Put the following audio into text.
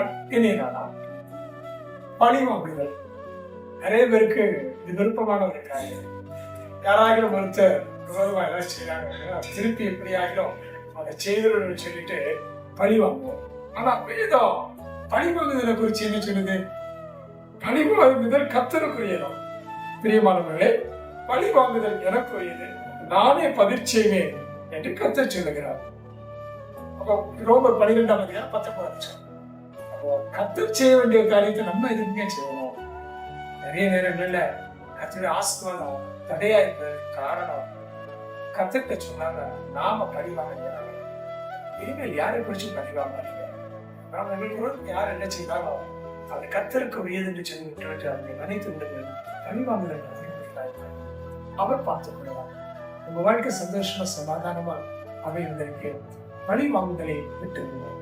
நாள் இனிய பழி வாங்குதல் நிறைய பேருக்கு இது விருப்பமான ஒரு காரியம் யாராகிலும் ஒருத்தர் விரோதமா ஏதாவது செய்யறாங்க திருப்பி எப்படி ஆகிலும் அதை செய்தவர்கள் சொல்லிட்டு பழி வாங்குவோம் ஆனா வேதம் பழி வாங்குதலை குறித்து என்ன சொல்லுது? பழி வாங்குதல் கத்தருக்குரியதும் பிரியமானவர்களே பழி வாங்குதல் எனக்குரியது. நானே பதில் செய்வேன் என்று கத்த சொல்லுகிறார். அப்போ ரோமர் பனிரெண்டாம் அதிகாரம் பத்தொன்பது அப்போ கத்தர் செய்ய வேண்டிய காரியத்தை நம்ம எதுவுமே செய்யணும்? நிறைய நேரங்கள்ல கத்தருடைய ஆசிர்வாதம் தடையா இருப்பதற்கு காரணம் கத்திட்ட சொன்னாங்க. நாம பழிவாங்க இனிமேல் யாரை குறிச்சு பழிவாங்க நாம எங்களுக்கு யார் என்ன செய்தாலும் அது கத்தருக்கு உரியது என்று சொல்லி விட்டு அதை நினைத்து விடுங்கள் பழிவாங்குதல் அவர் பார்த்துக் கொள்வார் உங்க வாழ்க்கை சந்தோஷமா சமாதானமா அமைவதற்கு பழி வாங்குதலை விட்டு விடுவோம்